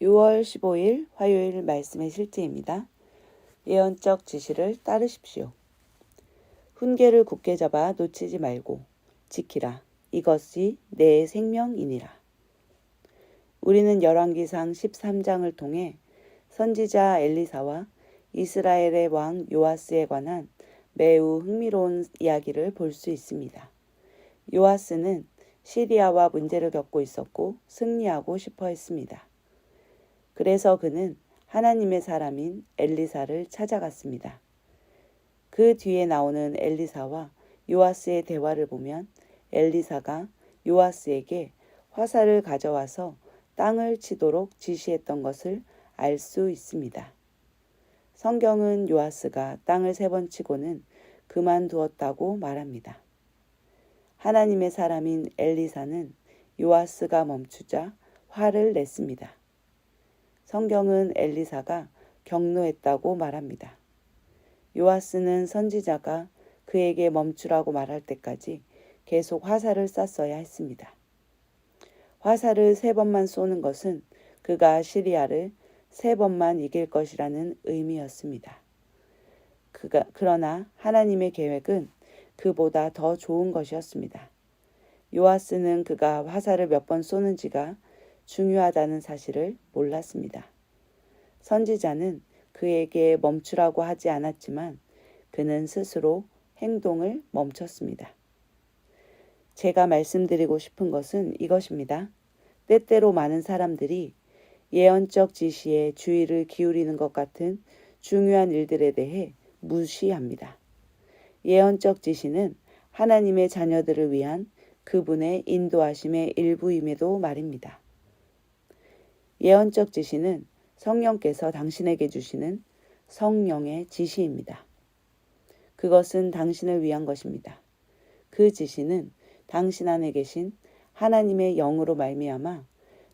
6월 15일 화요일 말씀의 실제입니다. 예언적 지시를 따르십시오. 훈계를 굳게 잡아 놓치지 말고 지키라. 이것이 내 생명이니라. 우리는 열왕기상 13장을 통해 선지자 엘리사와 이스라엘의 왕 요아스에 관한 매우 흥미로운 이야기를 볼 수 있습니다. 요아스는 시리아와 문제를 겪고 있었고 승리하고 싶어 했습니다. 그래서 그는 하나님의 사람인 엘리사를 찾아갔습니다. 그 뒤에 나오는 엘리사와 요아스의 대화를 보면 엘리사가 요아스에게 화살을 가져와서 땅을 치도록 지시했던 것을 알 수 있습니다. 성경은 요아스가 땅을 세 번 치고는 그만두었다고 말합니다. 하나님의 사람인 엘리사는 요아스가 멈추자 화를 냈습니다. 성경은 엘리사가 경노했다고 말합니다. 요아스는 선지자가 그에게 멈추라고 말할 때까지 계속 화살을 쐈어야 했습니다. 화살을 세 번만 쏘는 것은 그가 시리아를 세 번만 이길 것이라는 의미였습니다. 그가, 그러나 하나님의 계획은 그보다 더 좋은 것이었습니다. 요아스는 그가 화살을 몇 번 쏘는지가 중요하다는 사실을 몰랐습니다. 선지자는 그에게 멈추라고 하지 않았지만 그는 스스로 행동을 멈췄습니다. 제가 말씀드리고 싶은 것은 이것입니다. 때때로 많은 사람들이 예언적 지시에 주의를 기울이는 것 같은 중요한 일들에 대해 무시합니다. 예언적 지시는 하나님의 자녀들을 위한 그분의 인도하심의 일부임에도 말입니다. 예언적 지시는 성령께서 당신에게 주시는 성령의 지시입니다. 그것은 당신을 위한 것입니다. 그 지시는 당신 안에 계신 하나님의 영으로 말미암아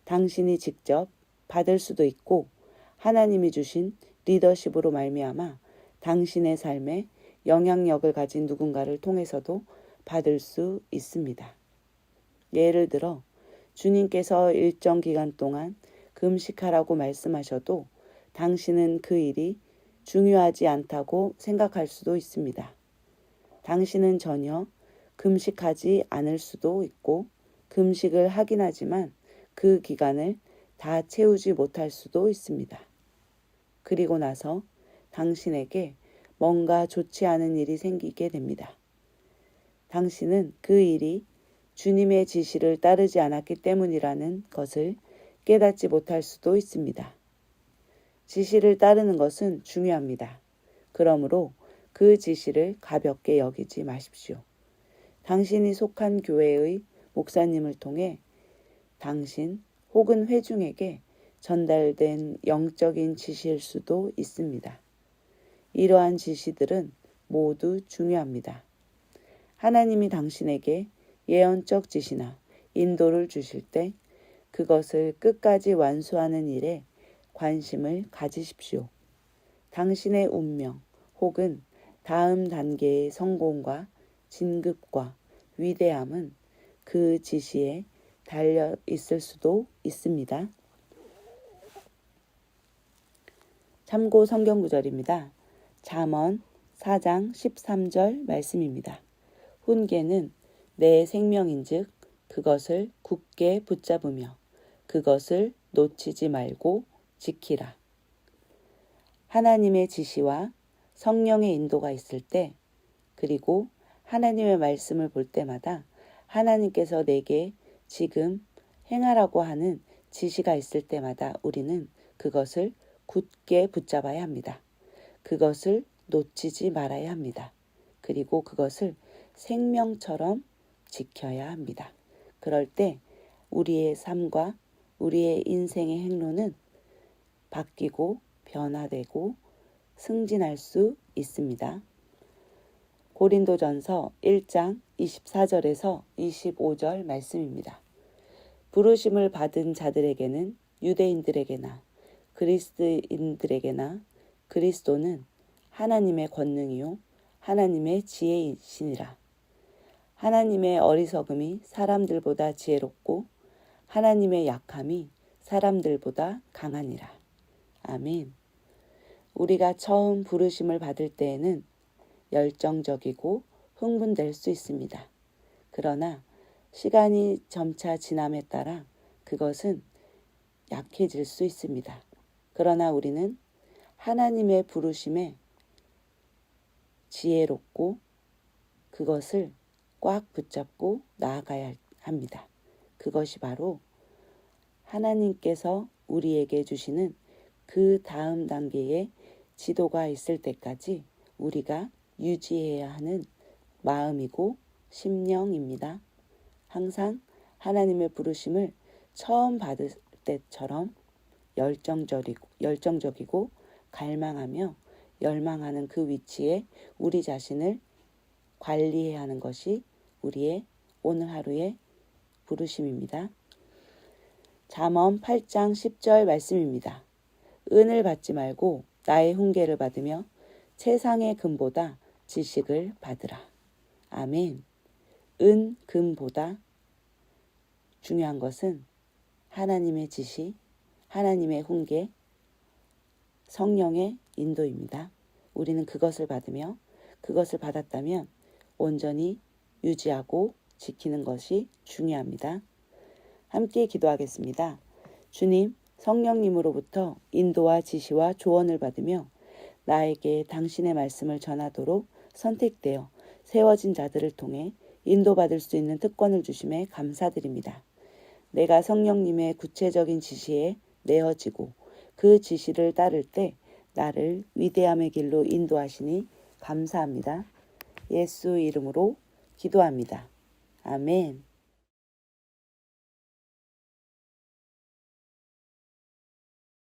당신이 직접 받을 수도 있고 하나님이 주신 리더십으로 말미암아 당신의 삶에 영향력을 가진 누군가를 통해서도 받을 수 있습니다. 예를 들어 주님께서 일정 기간 동안 금식하라고 말씀하셔도 당신은 그 일이 중요하지 않다고 생각할 수도 있습니다. 당신은 전혀 금식하지 않을 수도 있고 금식을 하긴 하지만 그 기간을 다 채우지 못할 수도 있습니다. 그리고 나서 당신에게 뭔가 좋지 않은 일이 생기게 됩니다. 당신은 그 일이 주님의 지시를 따르지 않았기 때문이라는 것을 깨닫지 못할 수도 있습니다. 지시를 따르는 것은 중요합니다. 그러므로 그 지시를 가볍게 여기지 마십시오. 당신이 속한 교회의 목사님을 통해 당신 혹은 회중에게 전달된 영적인 지시일 수도 있습니다. 이러한 지시들은 모두 중요합니다. 하나님이 당신에게 예언적 지시나 인도를 주실 때 그것을 끝까지 완수하는 일에 관심을 가지십시오. 당신의 운명 혹은 다음 단계의 성공과 진급과 위대함은 그 지시에 달려 있을 수도 있습니다. 참고 성경 구절입니다. 잠언 4장 13절 말씀입니다. 훈계는 내 생명인즉 그것을 굳게 붙잡으며 그것을 놓치지 말고 지키라. 하나님의 지시와 성령의 인도가 있을 때 그리고 하나님의 말씀을 볼 때마다 하나님께서 내게 지금 행하라고 하는 지시가 있을 때마다 우리는 그것을 굳게 붙잡아야 합니다. 그것을 놓치지 말아야 합니다. 그리고 그것을 생명처럼 지켜야 합니다. 그럴 때 우리의 삶과 우리의 인생의 행로는 바뀌고 변화되고 승진할 수 있습니다. 고린도전서 1장 24절에서 25절 말씀입니다. 부르심을 받은 자들에게는 유대인들에게나 그리스도인들에게나 그리스도는 하나님의 권능이요 하나님의 지혜이시니라. 하나님의 어리석음이 사람들보다 지혜롭고 하나님의 약함이 사람들보다 강하니라. 아멘. 우리가 처음 부르심을 받을 때에는 열정적이고 흥분될 수 있습니다. 그러나 시간이 점차 지남에 따라 그것은 약해질 수 있습니다. 그러나 우리는 하나님의 부르심에 지혜롭고 그것을 꽉 붙잡고 나아가야 합니다. 그것이 바로 하나님께서 우리에게 주시는 그 다음 단계의 지도가 있을 때까지 우리가 유지해야 하는 마음이고 심령입니다. 항상 하나님의 부르심을 처음 받을 때처럼 열정적이고, 열정적이고 갈망하며 열망하는 그 위치에 우리 자신을 관리해야 하는 것이 우리의 오늘 하루의 부르심입니다. 잠언 8장 10절 말씀입니다. 은을 받지 말고 나의 훈계를 받으며 세상의 금보다 지식을 받으라. 아멘. 은, 금보다 중요한 것은 하나님의 지시, 하나님의 훈계, 성령의 인도입니다. 우리는 그것을 받으며 그것을 받았다면 온전히 유지하고 지키는 것이 중요합니다. 함께 기도하겠습니다. 주님, 성령님으로부터 인도와 지시와 조언을 받으며 나에게 당신의 말씀을 전하도록 선택되어 세워진 자들을 통해 인도받을 수 있는 특권을 주심에 감사드립니다. 내가 성령님의 구체적인 지시에 내어지고 그 지시를 따를 때 나를 위대함의 길로 인도하시니 감사합니다. 예수 이름으로 기도합니다. 아멘.